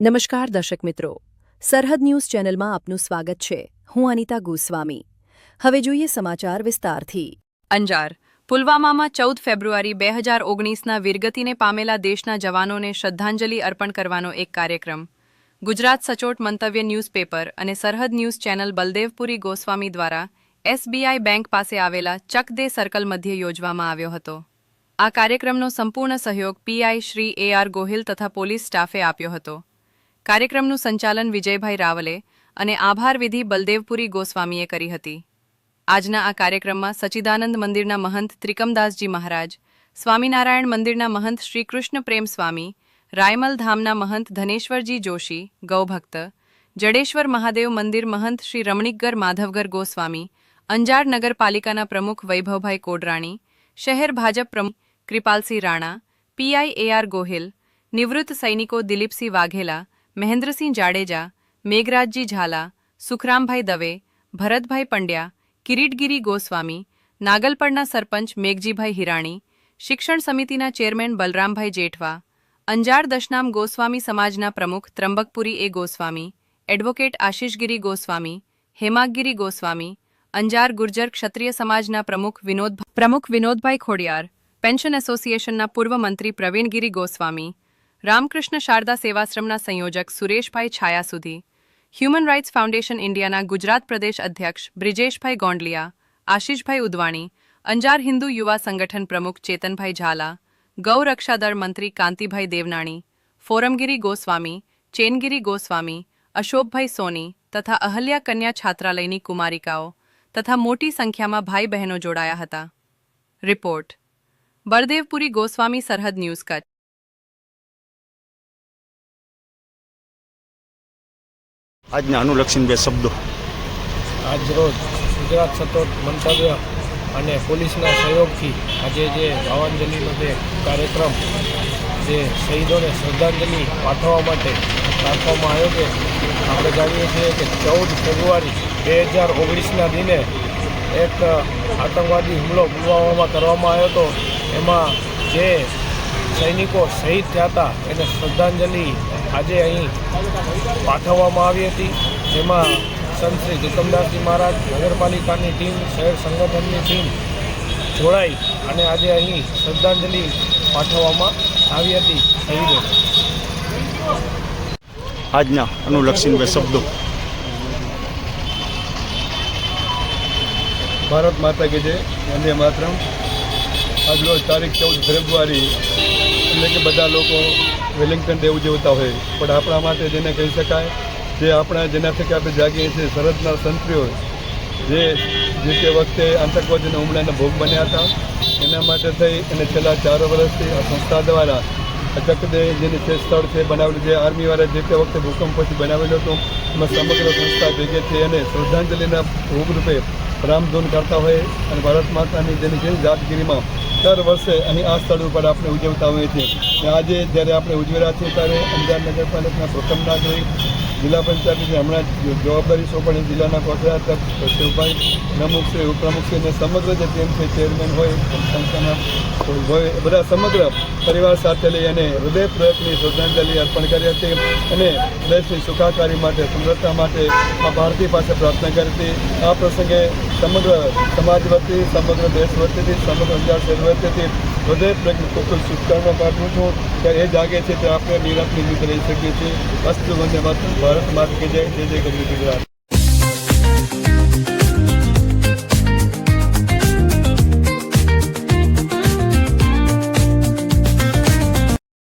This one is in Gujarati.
નમસ્કાર દર્શક મિત્રો. સરહદ ન્યૂઝ ચેનલમાં આપનું સ્વાગત છે. હું અનિતા ગોસ્વામી. હવે જોઈએ સમાચાર વિસ્તારથી. અંજાર. પુલવામામાં ચૌદ ફેબ્રુઆરી બે હજાર ઓગણીસના વીરગતિને પામેલા દેશના જવાનોને શ્રદ્ધાંજલિ અર્પણ કરવાનો એક કાર્યક્રમ. ગુજરાત સચોટ મંતવ્ય ન્યૂઝપેપર અને સરહદ ન્યૂઝ ચેનલ બલદેવપુરી ગોસ્વામી દ્વારા એસબીઆઈ બેંક પાસે આવેલા ચકદે સર્કલ મધ્યે યોજવામાં આવ્યો હતો. આ કાર્યક્રમનો સંપૂર્ણ સહયોગ PI Shri A R Gohil તથા પોલીસ સ્ટાફે આપ્યો હતો. કાર્યક્રમનું સંચાલન વિજયભાઈ રાવલે અને આભાર વિધિ બલદેવપુરી ગોસ્વામીએ કરી હતી. આજના આ કાર્યક્રમમાં સચિદાનંદ મંદિરના મહંત ત્રિકમદાસજી મહારાજ, સ્વામિનારાયણ મંદિરના મહંત શ્રી કૃષ્ણ પ્રેમ સ્વામી રાયમલ ધામના મહંત ધનેશ્વરજી જોશી, ગૌભક્ત, જડેશ્વર મહાદેવ મંદિર મહંત શ્રી રમણીકગર માધવગર ગોસ્વામી, અંજાર નગરપાલિકાના પ્રમુખ વૈભવભાઈ કોડરાણી, શહેર ભાજપ પ્રમુખ કૃપાલસિંહ રાણા પીઆઈ એ ગોહિલ, નિવૃત્ત સૈનિકો દિલીપસિંહ વાઘેલા મહેન્દ્રસિંહ જાડેજા, મેઘરાજજી ઝાલા, સુખરામભાઈ દવે, ભરતભાઈ પંડ્યા, કિરીટગીરી ગોસ્વામી નાગલપડના સરપંચ મેઘજીભાઈ હિરાણી, શિક્ષણ સમિતિના ચેરમેન બલરામભાઈ જેઠવા, અંજાર દશનામ ગોસ્વામી સમાજના પ્રમુખ ત્રંબકપુરી એ ગોસ્વામી, એડવોકેટ આશીષગીરી ગોસ્વામી, હેમાગીરી ગોસ્વામી, અંજાર ગુર્જર ક્ષત્રિય સમાજના પ્રમુખ વિનોદ પ્રમુખ વિનોદભાઈ ખોડિયાર, પેન્શન એસોસિએશનના પૂર્વ મંત્રી પ્રવીણગીરી ગોસ્વામી રામકૃષ્ણ શારદા સેવાશ્રમના સંયોજક સુરેશભાઈ છાયા સુધી. હ્યુમન રાઇટ્સ ફાઉન્ડેશન ઇન્ડિયાના ગુજરાત પ્રદેશ અધ્યક્ષ બ્રિજેશભાઈ ગોંડલિયા, આશીષભાઈ ઉદવાણી, અંજાર હિન્દુ યુવા સંગઠન પ્રમુખ ચેતનભાઈ ઝાલા ગૌરક્ષાદળ મંત્રી કાંતિભાઈ દેવનાણી, ફોરમગીરી ગોસ્વામી, ચેનગીરી ગોસ્વામી, અશોકભાઈ સોની તથા અહલ્યા કન્યા છાત્રાલયની કુમારિકાઓ તથા મોટી સંખ્યામાં ભાઈ બહેનો જોડાયા હતા. રિપોર્ટ બળદેવપુરી ગોસ્વામી સરહદ ન્યૂઝ કચ્છ. આજના અનુલક્ષીને બે શબ્દો. આજરોજ ગુજરાત સતત મંતવ્ય અને પોલીસના સહયોગથી આજે જે ભાવાંજલિનો જે કાર્યક્રમ જે શહીદોને શ્રદ્ધાંજલિ પાઠવવા માટે રાખવામાં આવ્યો છે, આપણે જાણીએ છીએ કે ચૌદ ફેબ્રુઆરી બે હજાર ઓગણીસના દિને એક આતંકવાદી હુમલો પુલવામામાં કરવામાં આવ્યો હતો. એમાં જે સૈનિકો શહીદ થયા હતા, એને શ્રદ્ધાંજલિ આજે અહીં પાઠવવામાં આવી હતી. જેમાં સંત શ્રી ગૌતમદાસજી મહારાજ નગરપાલિકાની ટીમ શહેર સંગઠનની ટીમ જોડાઈ અને આજે અહીં શ્રદ્ધાંજલિ પાઠવવામાં આવી હતી. શહીદો આજના અનુલક્ષીને શબ્દો. ભારત માતા કે જય. વંદે માતરમ. આજ રોજ તારીખ ચૌદ ફેબ્રુઆરી એટલે કે બધા લોકો વેલિંગ્ટન ડે ઉજવતા હોય. પણ આપણા માટે જેને કહી શકાય જે આપણા જેના કે આપણે જાગીએ છીએ સરહદના સંત્રીઓ જે જે તે વખતે આતંકવાદીના હુમલાના ભોગ બન્યા હતા, એના માટે થઈ અને છેલ્લા ચાર વર્ષથી આ સંસ્થા દ્વારા અચકદે જેની જે સ્થળ છે બનાવેલું જે આર્મીવાળા જે તે વખતે ભૂકંપ પછી બનાવેલું હતું, એમાં સમગ્ર સંસ્થા ભેગી થઈ અને શ્રદ્ધાંજલિના ભોગરૂપે રામધૂન કરતા હોય અને ભારત માતાની જેની જે જાતગીરીમાં દર વર્ષે અહીં આ સ્થળ ઉપર આપણે ઉજવતા હોઈએ છીએ. આજે જ્યારે આપણે ઉજવેલા છીએ ત્યારે અંજાર નગરપાલિકાના પ્રથમ નાગરિક, જિલ્લા પંચાયતની હમણાં જવાબદારી સોંપણી જિલ્લાના કોષાધ્યક્ષ શિવભાઈ પ્રમુખશ્રી ઉપપ્રમુખશ્રી અને સમગ્ર જે ટીમ છે ચેરમેન હોય, સંસ્થાના હોય બધા સમગ્ર પરિવાર સાથે લઈ અને હૃદયપૂર્વકની શ્રદ્ધાંજલિ અર્પણ કરી હતી અને દેશની સુખાકારી માટે સુંદરતા માટે આ ભારતી પાસે પ્રાર્થના કરી હતી. આ પ્રસંગે સમગ્ર સમાજ વતી, સમગ્ર દેશ વતીથી સમગ્ર અંજાર શહેર વતીથી ખૂબ ખૂબ શુભકામના પાઠવું છું. કે એ જાગે છે તે આપણે નિરાશ નિર્મિત રહી શકીએ છીએ. અસ્ત વંદે ભારત માર્ગે કે જય. જય જય ગુજરાત.